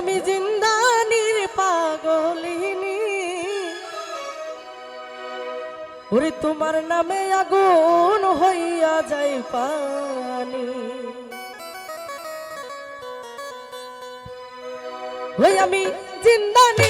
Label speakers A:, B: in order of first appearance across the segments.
A: আমি জিন্দানির পাগলিনি। ওরে তোমার নামে আগুন হইয়া যাই পানি। ওই আমি জিন্দানি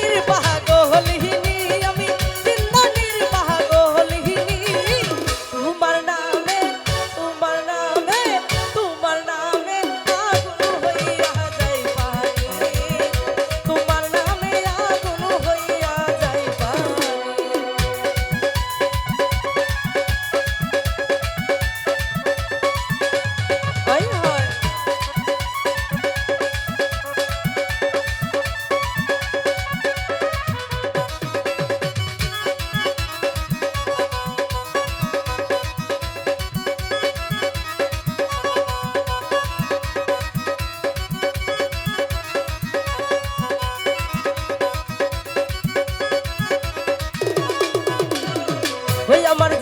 A: আমার